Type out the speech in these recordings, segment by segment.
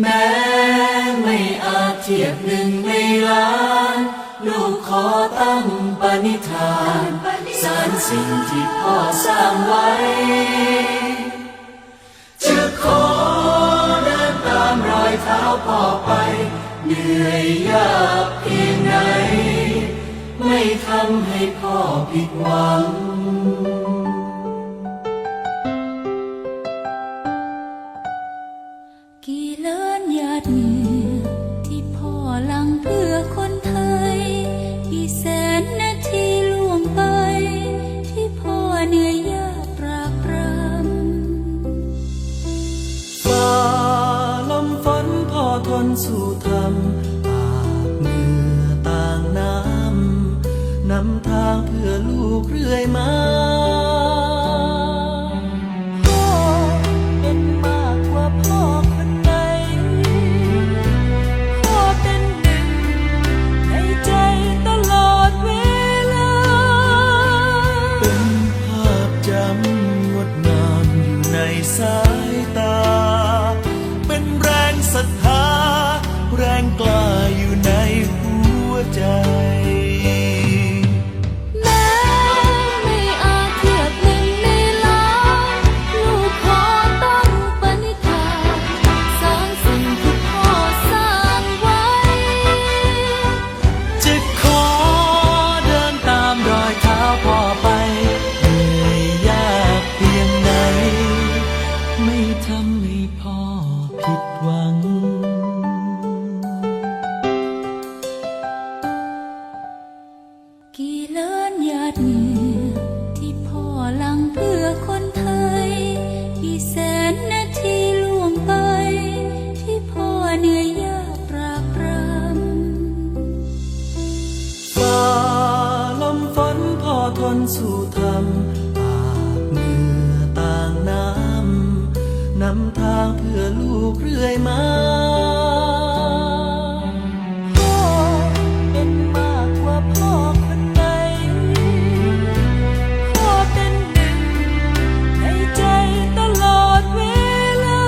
แม้ไม่อาเทียบหนึ่งในล้าน ลูกขอตั้งปณิธานสารสิ่งที่พ่อสร้างไว้ จะขอเนตามรอยเท้าพ่อไป เหนื่อยยากเพียงไหนไม่ทำให้พ่อผิดหวัง เพื่อลูกเรื่อยมาำทางเพื่อลูกเรื่อยมาพ่อเป็นมากกว่าพ่อคนไหพ่อเป็นหนึ่งในใจตลอดเวลา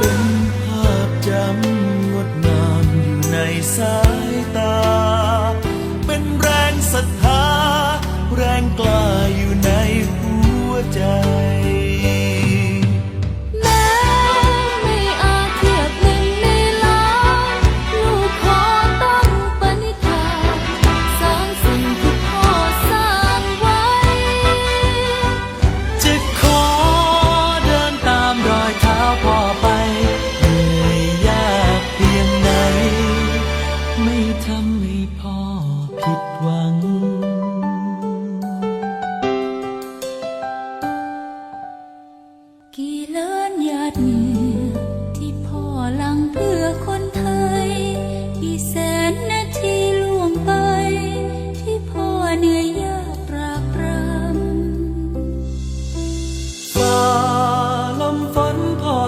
เป็นภาพจำงดงามอยู่ในสายตา เป็นแรงศรัทธา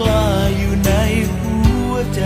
กล้าอยู่ในหัวใจ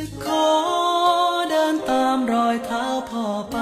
จะขอเดินตามรอยเท้าพ่อไป